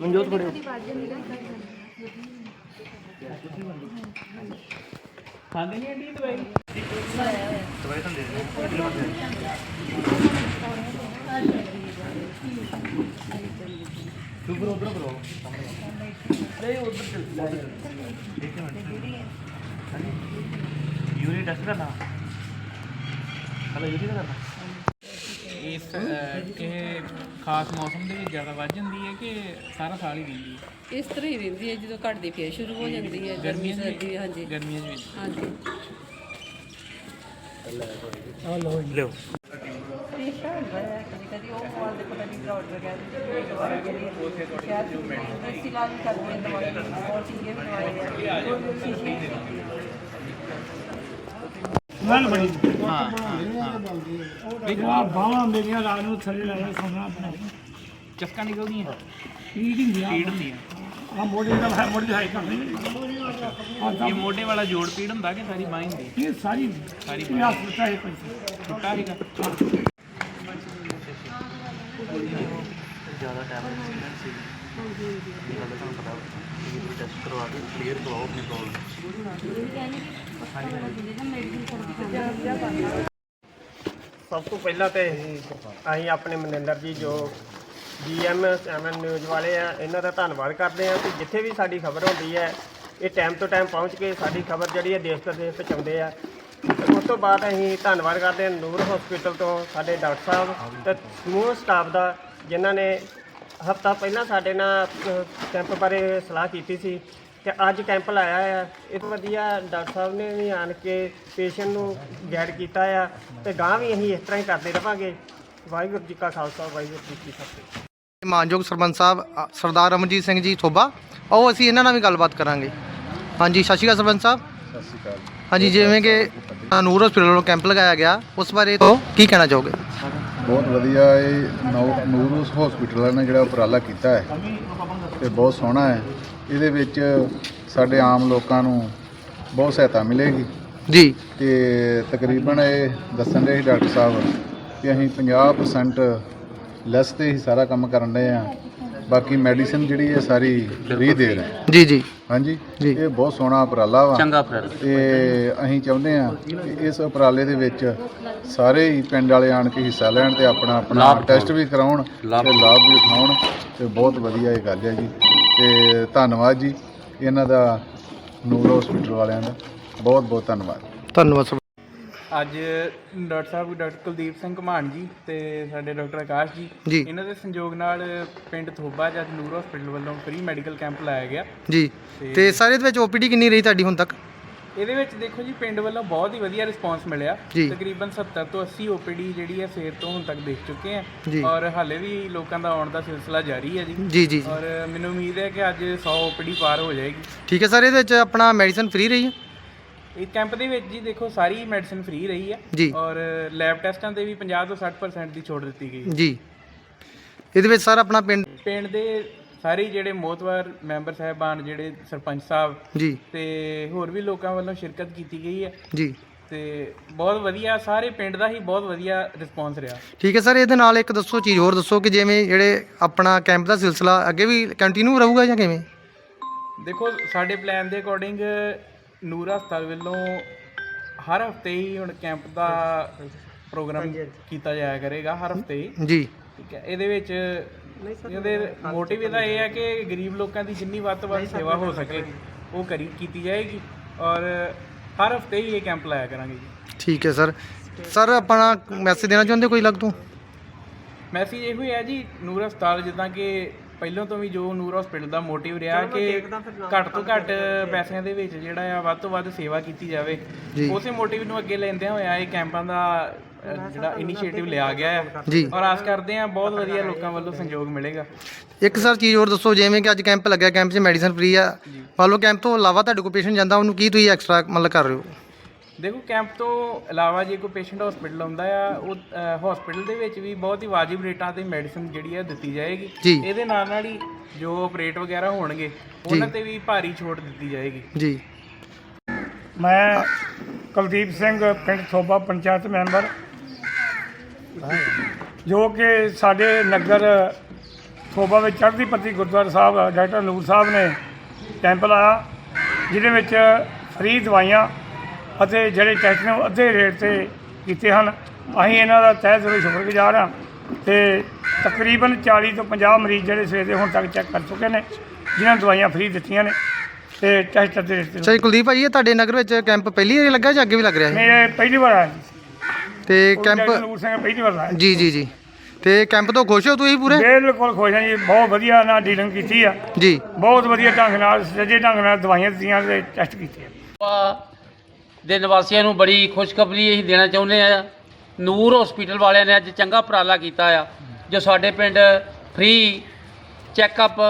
ਮਨਜੋਤ ਹੋ ਖਾਂਦੇ ਨਹੀਂ ਆਂਟੀ ਦਵਾਈ ਦਵਾਈ ਤਾਂ ਦੇ ਦੇ ਤੂੰ ਫਿਰ ਉਧਰ ਕਰੋ। ਨਹੀਂ ਉਧਰ ਚੱਲ। ਇੱਕ ਮਿੰਟ ਯੂਰੀ ਟੈਸਟ ਕਰਨਾ। ਹਲਾ ਯੂਰੀ ਕਰਨਾ। ਇਸ ਇਹ ਖਾਸ ਮੌਸਮ ਦੇ ਵਿੱਚ ਜ਼ਿਆਦਾ ਵੱਧ ਜਾਂਦੀ ਹੈ ਕਿ ਸਾਰਾ ਸਾਲ ਹੀ ਰਹਿੰਦੀ ਹੈ? ਇਸ ਤਰ੍ਹਾਂ ਹੀ ਰਹਿੰਦੀ ਹੈ ਜਦੋਂ ਘਟਦੀ ਫੇਰ ਸ਼ੁਰੂ ਹੋ ਜਾਂਦੀ ਹੈ ਗਰਮੀ ਸਰਦੀ ਹਾਂਜੀ ਗਰਮੀਆਂ ਦੇ ਵਿੱਚ ਹਾਂਜੀ ਲਿਓ ਠੀਕ ਹੈ ਕਦੀ ਕਦੀ ਉਹ ਮਾਲ ਦੇ ਪਤਾ ਨਹੀਂ ਡਾਕਟਰ ਕਹਿੰਦੇ ਦਵਾਈ ਜਿਹੜੀ ਹੈ ਅਸੀਂ ਇਲਾਜ ਕਰਦੇ ਹਾਂ ਦਵਾਈ ਹੋਰ ਚੀਜ਼ਾਂ ਵੀ ਦਵਾਈ ਹੈ। ਮਨ ਬੜੀ ਹਾਂ ਆ ਬਾਹਾਂ ਮੇਰੀਆਂ ਰਾਤ ਨੂੰ ਥੱਲੇ ਲਾਇਆ ਸੋਣਾ ਆਪਣਾ। ਚਸਕਾ ਨਿਕਲਦੀਆਂ। ਪੀੜ ਹੁੰਦੀ ਆ। ਪੀੜ ਹੁੰਦੀ ਆ। ਆ ਮੋਢੇ ਦਾ ਹੈ ਮੋਢੇ ਹਾਈ ਕਰਨੀ ਆ ਇਹ ਮੋਢੇ ਵਾਲਾ ਜੋੜ ਪੀੜ ਹੁੰਦਾ ਕਿ ਸਾਰੀ ਬਾਂਹ ਹੁੰਦੀ ਇਹ ਸਾਰੀ ਹੈ ਟੁੱਟਾ ਜ਼ਿਆਦਾ ਟਾਈਮ ਨਹੀਂ ਸੀ ਇਹ ਗੱਲ ਤੁਹਾਨੂੰ ਪਤਾ ਇਹ ਟੈਸਟ ਕਰਵਾ ਕੇ ਕਲੀਅਰ ਕਰਵਾਓ ਆਪਣੀ ਪ੍ਰੋਬਲਮ ਸਭ ਤੋਂ ਪਹਿਲਾਂ ਤੇ ਅਸੀਂ ਆਪਣੇ ਮਨਿੰਦਰ ਜੀ ਜੋ ਜੀਐਮ ਐਮਐਨ ਨਿਊਜ਼ ਵਾਲੇ ਆ ਇਹਨਾਂ ਦਾ ਧੰਨਵਾਦ ਕਰਦੇ ਆ ਕਿ ਜਿੱਥੇ ਵੀ ਸਾਡੀ ਖਬਰ ਹੁੰਦੀ ਹੈ ਇਹ ਟਾਈਮ ਤੋਂ ਟਾਈਮ ਪਹੁੰਚ ਕੇ ਸਾਡੀ ਖਬਰ ਜਿਹੜੀ ਹੈ ਦੇਸ਼ ਪ੍ਰਦੇਸ਼ ਪਹੁੰਚਾਉਂਦੇ ਆ। ਉਸ ਤੋਂ ਬਾਅਦ ਅਸੀਂ ਧੰਨਵਾਦ ਕਰਦੇ ਹਾਂ ਨੂਰ ਹਸਪੀਟਲ ਤੋਂ ਸਾਡੇ ਡਾਕਟਰ ਸਾਹਿਬ ਤੇ ਸਮੂਹ ਸਟਾਫ ਦਾ ਜਿਨ੍ਹਾਂ ਨੇ ਹਫਤਾ ਪਹਿਲਾਂ ਸਾਡੇ ਨਾਲ ਅਹ, ਕੈਂਪ ਬਾਰੇ ਸਲਾਹ ਕੀਤੀ ਸੀ ਤੇ ਅੱਜ ਕੈਂਪ ਲਾਇਆ ਆ। ਇਹ ਵਧੀਆ ਡਾਕਟਰ ਸਾਹਿਬ ਨੇ ਵੀ ਆਣ ਕੇ ਪੇਸ਼ੈਂਟ ਨੂੰ ਗਾਈਡ ਕੀਤਾ ਆ ਤੇ ਗਾਂ ਵੀ ਅਸੀਂ ਇਸ ਤਰ੍ਹਾਂ ਹੀ ਕਰਦੇ ਰਵਾਂਗੇ। ਵਾਹਿਗੁਰੂ ਜੀ ਕਾ ਖਾਲਸਾ ਵਾਹਿਗੁਰੂ ਜੀ ਕੀ ਫਤਿਹ। ਮਾਨਯੋਗ ਸਰਪੰਚ ਸਾਹਿਬ ਅ, ਸਰਦਾਰ ਅਮਰਜੀਤ ਸਿੰਘ ਜੀ ਥੋਬਾ ਆਓ ਅਸੀਂ ਇਹਨਾਂ ਨਾਲ ਵੀ ਗੱਲਬਾਤ ਕਰਾਂਗੇ। ਹਾਂਜੀ ਸਤਿ ਸ਼੍ਰੀ ਅਕਾਲ ਸਰਪੰਚ ਸਾਹਿਬ। ਸਤਿ ਸ਼੍ਰੀ ਅਕਾਲ। ਹਾਂਜੀ ਜਿਵੇਂ ਕਿ ਨੂਰ ਹਸਪੀਟਲ ਵੱਲੋਂ ਕੈਂਪ ਲਗਾਇਆ ਗਿਆ ਉਸ ਬਾਰੇ ਤੋਂ ਕੀ ਕਹਿਣਾ ਚਾਹੋਗੇ? ਬਹੁਤ ਵਧੀਆ ਇਹ ਨੌ- ਨੂਰ ਹਸਪੀਟਲ ਨੇ ਜਿਹੜਾ ਉਪਰਾਲਾ ਕੀਤਾ ਹੈ ਤੇ ਬਹੁਤ ਸੋਹਣਾ ਹੈ। ਇਹਦੇ ਵਿੱਚ ਸਾਡੇ ਆਮ ਲੋਕਾਂ ਨੂੰ ਬਹੁਤ ਸਹਾਇਤਾ ਮਿਲੇਗੀ। ਜੀ। ਤੇ ਤਕਰੀਬਨ ਇਹ ਦੱਸਣ ਦੇ ਡਾਕਟਰ ਸਾਹਿਬ ਕਿ ਅਸੀਂ 50% ਲੈਸ ਤੇ ਹੀ ਸਾਰਾ ਕੰਮ ਕਰਨ ਰਹੇ ਆ ਬਾਕੀ ਮੈਡੀਸਿਨ ਜਿਹੜੀ ਹੈ ਸਾਰੀ ਫ੍ਰੀ ਦੇ ਰਹੇ ਜੀ ਜੀ। ਹਾਂਜੀ ਜੀ। ਇਹ ਬਹੁਤ ਸੋਹਣਾ ਉਪਰਾਲਾ ਵਾ। ਚੰਗਾ ਫਿਰ ਤੇ ਅਸੀਂ ਚਾਹੁੰਦੇ ਹਾਂ ਕਿ ਇਸ ਉਪਰਾਲੇ ਦੇ ਵਿੱਚ ਸਾਰੇ ਹੀ ਪਿੰਡ ਵਾਲੇ ਆਣ ਕੇ ਹਿੱਸਾ ਲੈਣ ਤੇ ਆਪਣਾ ਆਪਣਾ ਟੈਸਟ ਵੀ ਕਰਾਉਣ ਤੇ ਲਾਭ ਵੀ ਉਠਾਉਣ ਤੇ ਬਹੁਤ ਵਧੀਆ ਇਹ ਗੱਲ ਹੈ ਜੀ। ਤੇ ਧੰਨਵਾਦ ਜੀ ਇਹਨਾਂ ਦਾ ਨੂਰ ਹਸਪੀਟਲ ਵਾਲਿਆਂ ਦਾ। ਬਹੁਤ ਬਹੁਤ ਧੰਨਵਾਦ। ਧੰਨਵਾਦ ਸਰ ਅੱਜ ਡਾਕਟਰ ਸਾਹਿਬ ਡਾਕਟਰ ਕੁਲਦੀਪ ਸਿੰਘ ਘਮਾਣ ਜੀ ਤੇ ਸਾਡੇ ਡਾਕਟਰ ਆਕਾਸ਼ ਜੀ। ਜੀ। ਇਹਨਾਂ ਦੇ ਸੰਯੋਗ ਨਾਲ ਪਿੰਡ ਥੋਬਾ ਜੱਜ ਨੂਰ ਹਸਪੀਟਲ ਵੱਲੋਂ ਫ੍ਰੀ ਮੈਡੀਕਲ ਕੈਂਪ ਲਾਇਆ ਗਿਆ। ਜੀ। ਤੇ ਸਾਰੇ ਦੇ ਵਿੱਚ ਓਪੀਡੀ ਕਿੰਨੀ ਰਹੀ ਤੁਹਾਡੀ ਹੁਣ ਤੱਕ? ਇਹਦੇ ਵਿੱਚ ਦੇਖੋ ਜੀ ਪਿੰਡ ਵੱਲੋਂ ਬਹੁਤ ਹੀ ਵਧੀਆ ਰਿਸਪਾਂਸ ਮਿਲਿਆ। ਜੀ। ਤਕਰੀਬਨ 70 ਤੋਂ 80 ਓਪੀਡੀ ਜਿਹੜੀ ਹੈ ਸਵੇਰ ਤੋਂ ਹੁਣ ਤੱਕ ਦੇਖ ਚੁੱਕੇ ਆ। ਔਰ ਹਾਲੇ ਵੀ ਲੋਕਾਂ ਦਾ ਆਉਣ ਦਾ ਸਿਲਸਿਲਾ ਜਾਰੀ ਹੈ ਜੀ। ਜੀ ਜੀ ਔਰ ਮੈਨੂੰ ਉਮੀਦ ਹੈ ਕਿ ਅੱਜ 100 ਓਪੀਡੀ ਪਾਰ ਹੋ ਜਾਏਗੀ। ਠੀਕ ਹੈ ਸਰ ਇਹਦੇ ਵਿੱਚ ਆਪਣਾ ਮੈਡੀਸਨ ਫ੍ਰੀ ਰਹੀ ਹੈ? ਇਹ ਕੈਂਪ ਦੇ ਵਿੱਚ ਜੀ ਦੇਖੋ ਸਾਰੀ ਮੈਡੀਸਿਨ ਫ੍ਰੀ ਰਹੀ ਹੈ ਜੀ। ਔਰ ਲੈਬ ਟੈਸਟਾਂ ਤੇ ਵੀ 50 ਤੋਂ 60% ਦੀ ਛੋਟ ਦਿੱਤੀ ਗਈ ਜੀ। ਇਹਦੇ ਵਿੱਚ ਸਰ ਆਪਣਾ ਪਿੰਡ ਪਿੰਡ ਦੇ ਸਾਰੇ ਜਿਹੜੇ ਮੋਤਵਾਰ ਮੈਂਬਰ ਸਾਹਿਬਾਨ ਜਿਹੜੇ ਸਰਪੰਚ ਸਾਹਿਬ ਜੀ। ਤੇ ਹੋਰ ਵੀ ਲੋਕਾਂ ਵੱਲੋਂ ਸ਼ਿਰਕਤ ਕੀਤੀ ਗਈ ਹੈ। ਜੀ। ਤੇ ਬਹੁਤ ਵਧੀਆ ਸਾਰੇ ਪਿੰਡ ਦਾ ਹੀ ਬਹੁਤ ਵਧੀਆ ਰਿਸਪੌਂਸ ਰਿਹਾ। ਠੀਕ ਹੈ ਸਰ ਇਹਦੇ ਨਾਲ ਇੱਕ ਦੱਸੋ ਚੀਜ਼ ਹੋਰ ਦੱਸੋ ਕਿ ਜਿਵੇਂ ਜਿਹੜੇ ਆਪਣਾ ਕੈਂਪ ਦਾ ਸਿਲਸਿਲਾ ਅੱਗੇ ਵੀ ਕੰਟੀਨਿਊ ਰਹੂਗਾ ਜਾਂ ਕਿਵੇਂ? ਦੇਖੋ ਸਾਡੇ ਪਲਾਨ ਦੇ ਅਕੋਰਡਿੰਗ ਨੂਰ ਹਸਪਤਾਲ ਵੱਲੋਂ ਹਰ ਹਫ਼ਤੇ ਹੀ ਹੁਣ ਕੈਂਪ ਦਾ ਪ੍ਰੋਗਰਾਮ ਕੀਤਾ ਜਾਇਆ ਕਰੇਗਾ ਹਰ ਹਫ਼ਤੇ ਹੀ। ਜੀ। ਠੀਕ ਹੈ ਇਹਦੇ ਵਿੱਚ ਇਹਦੇ ਮੋਟਿਵ ਇਹਦਾ ਇਹ ਹੈ ਕਿ ਗਰੀਬ ਲੋਕਾਂ ਦੀ ਜਿੰਨੀ ਵੱਧ ਤੋਂ ਵੱਧ ਸੇਵਾ ਹੋ ਸਕੇ ਉਹ ਕਰੀ ਕੀਤੀ ਜਾਏਗੀ ਔਰ ਹਰ ਹਫ਼ਤੇ ਹੀ ਇਹ ਕੈਂਪ ਲਾਇਆ ਕਰਾਂਗੇ ਜੀ। ਠੀਕ ਹੈ ਸਰ। ਸਰ ਆਪਣਾ ਮੈਸੇਜ ਦੇਣਾ ਚਾਹੁੰਦੇ ਕੋਈ ਲੱਗ ਤੋਂ? ਮੈਸੇਜ ਇਹੋ ਹੀ ਹੈ ਜੀ ਨੂਰ ਹਸਪਤਾਲ ਜਿੱਦਾਂ ਕਿ ਪਹਿਲਾਂ ਤੋਂ ਵੀ ਜੋ ਨੂਰ ਹਸਪੀਟਲ ਦਾ ਮੋਟਿਵ ਰਿਹਾ ਕਿ ਘੱਟ ਤੋਂ ਘੱਟ ਪੈਸਿਆਂ ਦੇ ਵਿੱਚ ਜਿਹੜਾ ਆ ਵੱਧ ਤੋਂ ਵੱਧ ਸੇਵਾ ਕੀਤੀ ਜਾਵੇ। ਉਸੇ ਮੋਟਿਵ ਨੂੰ ਅੱਗੇ ਲੈਂਦਿਆਂ ਹੋਇਆ ਇਹ ਕੈਂਪਾਂ ਦਾ ਜਿਹੜਾ ਇਨੀਸ਼ੀਏਟਿਵ ਲਿਆ ਗਿਆ ਹੈ ਜੀ। ਔਰ ਆਸ ਕਰਦੇ ਹਾਂ ਬਹੁਤ ਵਧੀਆ ਲੋਕਾਂ ਵੱਲੋਂ ਸਹਿਯੋਗ ਮਿਲੇਗਾ। ਇੱਕ ਸਰ ਚੀਜ਼ ਹੋਰ ਦੱਸੋ ਜਿਵੇਂ ਕਿ ਅੱਜ ਕੈਂਪ ਲੱਗਿਆ ਕੈਂਪ 'ਚ ਮੈਡੀਸਨ ਫ੍ਰੀ ਆ। ਮੰਨ ਲਓ ਕੈਂਪ ਤੋਂ ਇਲਾਵਾ ਤੁਹਾਡੇ ਕੋਲ ਪੇਸ਼ੈਂਟ ਜਾਂਦਾ ਉਹਨੂੰ ਕੀ ਤੁਸੀਂ ਐਕਸਟਰਾ ਮਤਲਬ ਕਰ ਰਹੇ ਹੋ? ਦੇਖੋ ਕੈਂਪ ਤੋਂ ਇਲਾਵਾ ਜੇ ਕੋਈ ਪੇਸ਼ੈਂਟ ਹਸਪੀਟਲ ਆਉਂਦਾ ਆ ਉਹ ਹਸਪੀਟਲ ਦੇ ਵਿੱਚ ਵੀ ਬਹੁਤ ਹੀ ਵਾਜਿਬ ਰੇਟਾਂ ਤੇ ਮੈਡੀਸਿਨ ਜਿਹੜੀ ਹੈ ਦਿੱਤੀ ਜਾਏਗੀ। ਜੀ। ਇਹਦੇ ਨਾਲ ਨਾਲ ਹੀ ਜੋ ਆਪਰੇਟ ਵਗੈਰਾ ਹੋਣਗੇ ਉਹਨਾਂ ਤੇ ਵੀ ਭਾਰੀ ਛੋਟ ਦਿੱਤੀ ਜਾਏਗੀ। ਜੀ। ਮੈਂ ਕੁਲਦੀਪ ਸਿੰਘ ਪਿੰਡ ਥੋਬਾ ਪੰਚਾਇਤ ਮੈਂਬਰ। ਜੋ ਕਿ ਸਾਡੇ ਨਗਰ ਥੋਬਾ ਵਿੱਚ ਚੜ੍ਹਦੀ ਪੱਤੀ ਗੁਰਦੁਆਰਾ ਸਾਹਿਬ ਡਾਕਟਰ ਨੂਰ ਸਾਹਿਬ ਨੇ ਕੈਂਪ ਲਾਇਆ ਜਿਹਦੇ ਵਿੱਚ ਫ੍ਰੀ ਦਵਾਈਆਂ ਅਤੇ ਜਿਹੜੇ ਟੈਸਟ ਨੇ ਉਹ ਅੱਧੇ ਰੇਟ ਤੇ ਕੀਤੇ ਹਨ। ਅਸੀਂ ਇਹਨਾਂ ਦਾ ਤਹਿ ਦਿਲੋਂ ਸ਼ੁਕਰਗੁਜ਼ਾਰ ਹਾਂ ਤੇ ਤਕਰੀਬਨ 40 ਤੋਂ 50 ਮਰੀਜ਼ ਜਿਹੜੇ ਸਵੇਰ ਦੇ ਹੁਣ ਤੱਕ ਚੈੱਕ ਕਰ ਚੁੱਕੇ ਨੇ ਜਿਨ੍ਹਾਂ ਨੂੰ ਦਵਾਈਆਂ ਫ੍ਰੀ ਦਿੱਤੀਆਂ ਨੇ ਤੇ ਟੈਸਟ ਅੱਧੇ ਰੇਟ ਤੇ ਅੱਛਾ ਜੀ ਕੁਲਦੀਪ ਭਾਜੀ ਇਹ ਤੁਹਾਡੇ ਨਗਰ ਵਿੱਚ ਕੈਂਪ ਪਹਿਲੀ ਵਾਰੀ ਲੱਗਾ ਜਾਂ ਅੱਗੇ ਵੀ ਲੱਗ ਰਿਹਾ ਹੈ ਮੇਰੇ ਪਹਿਲੀ ਵਾਰ ਆਇਆ ਜੀ। ਤੇ ਕੈਂਪ ਨੂਰ ਸਿੰਘ ਪਹਿਲੀ ਵਾਰ ਆਇਆ ਜੀ ਜੀ ਜੀ। ਤੇ ਕੈਂਪ ਤੋਂ ਖੁਸ਼ ਹੋ ਤੁਸੀਂ ਪੂਰੇ? ਬਿਲਕੁਲ ਖੁਸ਼ ਹਾਂ ਜੀ ਬਹੁਤ ਵਧੀਆ ਨਾਲ ਡੀਲਿੰਗ ਕੀਤੀ ਆ। ਜੀ। ਬਹੁਤ ਵਧੀਆ ਢੰਗ ਨਾਲ ਸਜੇ ਢੰਗ ਨਾਲ ਦਵਾਈਆਂ ਦਿੱਤੀਆਂ ਤੇ ਟੈਸਟ ਕੀਤੇ ਆ। ਆ ਦੇ ਨਿਵਾਸੀਆਂ ਨੂੰ ਬੜੀ ਖੁਸ਼ਖਬਰੀ ਅਸੀਂ ਦੇਣਾ ਚਾਹੁੰਦੇ ਆ ਨੂਰ ਹਸਪੀਟਲ ਵਾਲਿਆਂ ਨੇ ਅੱਜ ਚੰਗਾ ਉਪਰਾਲਾ ਕੀਤਾ ਆ, ਜੋ ਸਾਡੇ ਪਿੰਡ ਫ੍ਰੀ ਚੈੱਕਅਪ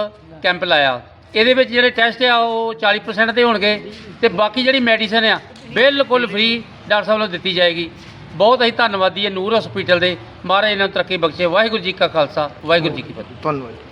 ਕੈਂਪ ਲਾਇਆ। ਇਹਦੇ ਵਿੱਚ ਜਿਹੜੇ ਟੈਸਟ ਆ, ਉਹ 40% ਤੇ ਹੋਣਗੇ ਤੇ ਬਾਕੀ ਜਿਹੜੀ ਮੈਡੀਸਨ ਆ, ਬਿਲਕੁਲ ਫ੍ਰੀ ਡਾਕਟਰ ਸਾਹਿਬ ਵੱਲੋਂ ਦਿੱਤੀ ਜਾਏਗੀ। ਬਹੁਤ ਅਸੀਂ ਧੰਨਵਾਦੀ ਹੈ ਨੂਰ ਹਸਪੀਟਲ ਦੇ। ਮਹਾਰਾਜ ਇਹਨਾਂ ਨੂੰ ਤਰੱਕੀ ਬਖਸ਼ੇ। ਵਾਹਿਗੁਰੂ ਜੀ ਕਾ ਖਾਲਸਾ, ਵਾਹਿਗੁਰੂ ਜੀ ਕੀ ਫਤਿਹ। ਧੰਨਵਾਦ।